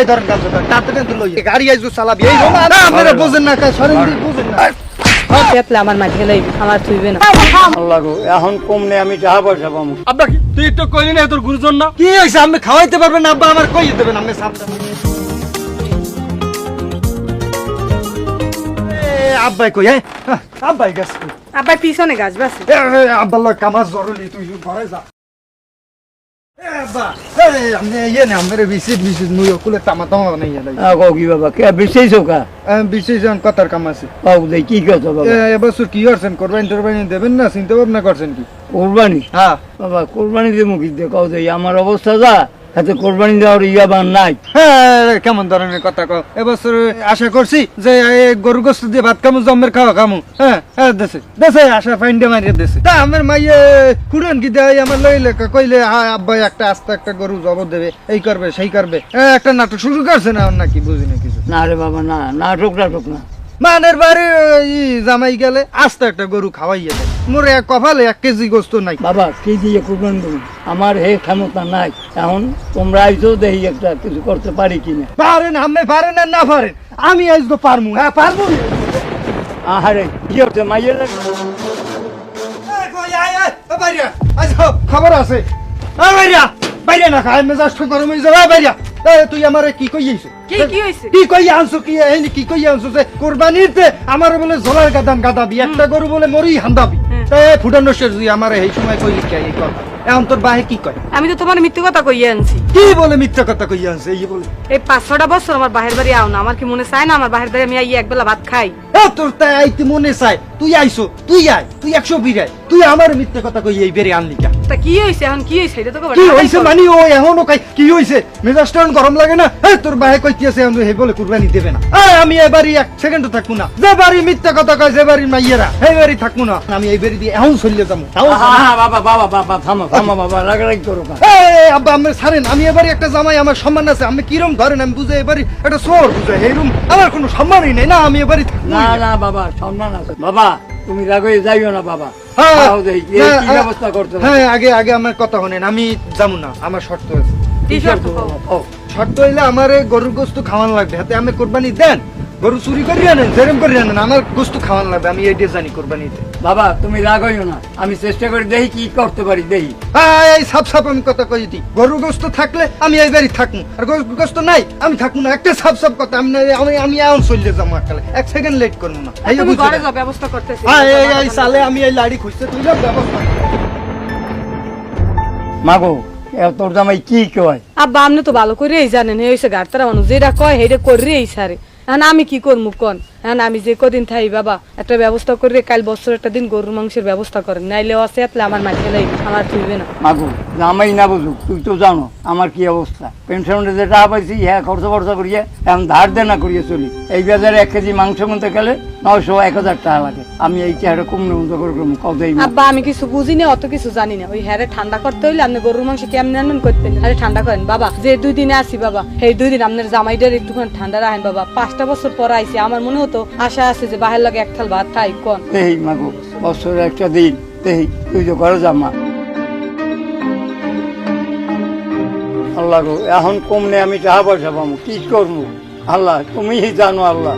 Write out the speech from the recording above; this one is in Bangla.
এই ধরেন গাছ ধরেন তাড়াতাড়ি কিন্তু লই গাড়ি আইজু চালাবি এই রোমা আপনারা বুঝেন না কাজ সরেন বুঝেন না। পেতলে আমার মাঠে লাইবি আমার থুইবে না আল্লাহ গো এখন কমনে আমি টাকা পয়সা পাবো আব্বা কি তুই তো কইলি না তোর গুরুজন না? কি হইছে আপনি খাওয়াইতে পারবেন আব্বা আমার কই দেবেন এ, আব্বাই কই হ্যাঁ? আব্বাই গাছ কই? আবার পিছনে গাছ বাসে। এ, কামাজ জরুরি তুই ঘরে যা। আমার কোরবানি টোরবানি দেবেন না চিন্তা ভাবনা করছেন কি কোরবানি হ্যাঁ বাবা দিয়ে মুখি দিয়ে কও দেই আমার অবস্থা যা এতে কোরবানি দেওয়ার ইয়া বান নাই। হ্যাঁ কেমন ধরনের কথা কও? এবছর আশা করছি যে এ, গরু গোস্ত দিয়ে ভাত খামু জমের খাওয়া খামু। হ্যাঁ হ্যাঁ দেশে দেশে আশা ফাইন্ডে মারিয়ে দেশে তা আমার মাইয়ে কুড়ান কি দেয়? আমার লইলে কইলে আব্বাই একটা আস্তে একটা গরু জবর দেবে এই করবে সেই করবে। একটা নাটক শুরু করছে না নাকি বুঝি না কিছু। না রে বাবা না নাটক নাটক না। মানের বাড়ি জামাই গেলে আস্তে একটা গরু খাওয়াইয়ে দেয়। মোর এক কপালে এক কেজি গোস্ত নাই। বাবা কি দিয়ে কোরবানি দেবো। আমার হে ক্ষমতা নাই। এখন তোমরা আইসো দেখি একটা কিছু করতে পারি কিনা। পারেন আপনি পারেন আর না পারেন। আমি আজকে পারমু। হ্যাঁ পারব আহারে কি হচ্ছে মাইয়ের? খবর আছে। বাইরা বাইরে না খাই মেজাজ গরম হয়ে যাবে। বাইরা তুই আমারে কি কই আইছ কি কি হইছে? কি কই আনছো কি? এই কি কই আনছো যে কুরবানিতে আমার বলে জলার গাদাবি একটা গরু বলে মরি হান্দাবি। ফুটানো শেষ তুই আমারে এই সময় কই এই কথা? এখন তোর বাহে কি কয়? আমি তো তোমার মিথ্যে কথা কইয়ে আনছি। কি বলে মিথ্যা কথা কই আনছে? এই বলে। এই পাঁচ ছটা বছর আমার বাহের বাড়ি আও না আমার কি মনে চায় না আমার বাহের বাড়ি আমি আই একবেলা ভাত খাই? এ তোর তাই আইতে মনে চাই তুই আইছো তুই আয় তুই একশো বিরায়। তুই আমার মিথ্যা কথা কই এই বেরে আনলি কা কি হইছে? এখন কি হইছে? এটা তো কি হইছে মানে? ও এখনও কাই? কি হইছে? মেজাজটা গরম লাগে না? এই তোর বাহে কইতেছে আমি হে বলে কুরবানি দেবে না। আমি এবারই এক সেকেন্ড থাকব না। যে বাড়ি মিথ্যা কথা কয় যে বাড়ি মাইয়েরা এই বাড়ি থাকব না। আমি এই বাড়ি দিয়ে এখন চলে যাব। বাবা বাবা বাবা থামো থামো বাবা রাগারাগি করো না এই আব্বা আমি ছাড়েন আমি এবারে একটা জামাই আমার সম্মান আছে। আমি কিরম ধরেন? আমি বুঝে এবারে একটা সোর বুঝে এইরকম আমার কোনো সম্মানই নেই। না আমি এবারে না না বাবা সম্মান আছে। বাবা তুমি রাগ হয়ে যাইও না বাবা। হ্যাঁ, হ্যাঁ, ব্যবস্থা করতে হবে? হ্যাঁ আগে আগে আমার কথা শোনেন আমি যাব না আমার শর্ত আছে কি শর্ত ও, শর্ত হইলে আমার এই গরুর গোস্ত খাওয়ান লাগবে। হাতে আমি কোরবানি দেন গরু চুরি করি আনেন যেরম করি আনেন আমার গোস্ত খাওয়ান লাগবে আমি এই দিয়ে জানি কোরবানিতে। বাবা তুমি রাগ হইও না আমি চেষ্টা করে দেখি কি করতে পারি দেখি। আয়, এই সাপ সাপ আমি কথা কই দিই। গরু গোস্ত থাকলে আমি এই বাড়ি থাকুন আর গরু গোস্ত নাই আমি থাকুন না। একটা সাপ সাপ কথা আমি না- আমি আমি এখন চলে যাব একালে এক সেকেন্ড লেট করব না। এই তুমি ঘরে যাও ব্যবস্থা করতেছি। এই এই সালে আমি এই লাড়ি খুঁজতে তুই ব্যবস্থা মাগো তোর জামাই কি কয়? আব্বা আপনি তো ভালো করে জানেন গাড়তারা মানুষ যেটা কয় সেটা এই সারে। আমি কি করব কোন? এখন আমি যে কদিন থাই বাবা একটা ব্যবস্থা করে কাল বছর একটা দিন গরুর মাংসের ব্যবস্থা করেন। নাইলে আছে এতলে আমার মাঠে লাই আমার থুইবে না। মাগো জামাই না বুঝুক তুই তো জানো আমার কি অবস্থা। পেনশনে যে টাকা পাইছি হ্যাঁ খরচ খরচা করিয়ে এখন ধার দেনা করিয়ে চলি। এই বাজারে এক কেজি মাংস কিনতে গেলে নয়শো এক হাজার টাকা লাগে। আমি এই চেহারা কম নিয়ন্ত্রণ করে করব কতই আব্বা আমি কিছু বুঝি না অত কিছু জানি না। ওই হ্যারে ঠান্ডা করতে হইলে আপনি গরুর মাংস কেমন আনবেন করতেন আরে ঠান্ডা করেন বাবা যে দুই দিনে আসি বাবা সেই দুই দিন আপনার জামাইটার একটুখানি ঠান্ডা রাখেন বাবা। পাঁচটা বছর পর আইসি আমার মনে হতো আশা আছে যে বাহের লাগে এক থাল ভাত খাই, কোন? এই মাগো বছর একটা দিন, দেহি, তুই যে ঘরে জামা আল্লাহ গো, এখন কমনে আমি টাকা পাবো কি করব আল্লাহ, তুমিই জানো আল্লাহ।